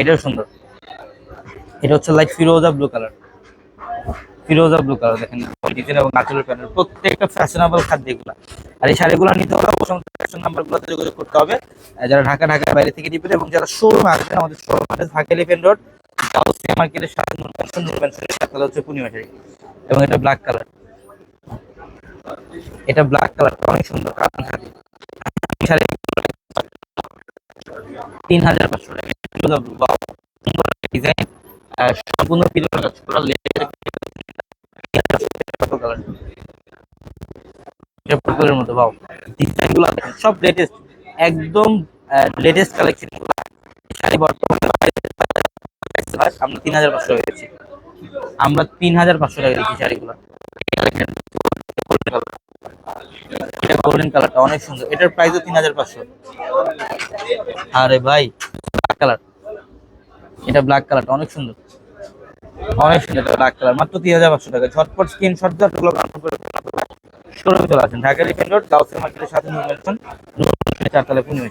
এটাও সুন্দর। এটা হচ্ছে লাইট ফিরোজা ব্লু কালার ফিরোজা ব্লু কালার দেখেন। ডিজাইন এবং নাচুরাল প্যাটার্ন প্রত্যেকটা ফ্যাশনেবল খাদ্য এগুলো। আর এই শাড়িগুলো নিতে হলে অবশ্যই ফ্যাশন নাম্বারগুলোতে যোগাযোগ করতে হবে। যারা ঢাকা, ঢাকার বাইরে থেকে নিবেন এবং যারা শোরুমে আসবেন, আমাদের শোরুম আছে ঢাকা এলিফেন্ট রোড গাউসিয়া মার্কেটের সাথে নূরবানসন নূরবানসনের সাথে হচ্ছে পূর্ণিমা শাড়ি। এবং এটা ব্ল্যাক কালার এটা ব্ল্যাক কালার অনেক সুন্দর। থাকে এই শাড়ি তিন হাজার পাঁচশো টাকা। ডিজাইন সম্পূর্ণ পিলো কাজ করা মতো ডিজাইনগুলো সব লেটেস্ট একদম লেটেস্ট কালেকশন শাড়ি বর্তমানে তিন হাজার পাঁচশো দিচ্ছি। আমরা তিন হাজার পাঁচশো টাকা দিচ্ছি শাড়িগুলো। গোল্ডেন কালারটা অনেক সুন্দর। এটার প্রাইসও তিন হাজার পাঁচশো। আরে ভাই কালার। এটা ব্ল্যাক কালারটা অনেক সুন্দর। অনেক সুন্দর ব্ল্যাক কালার। মাত্র তিন হাজার পাঁচশো টাকা। ঝটপট স্ক্রিন শট দিয়ে ওগুলো শোরুমে চলে আসেন। ঢাকা রিফেন রোড গাউসের মার্কেটের সাথে নিয়ে চারতলা পূর্ণিমা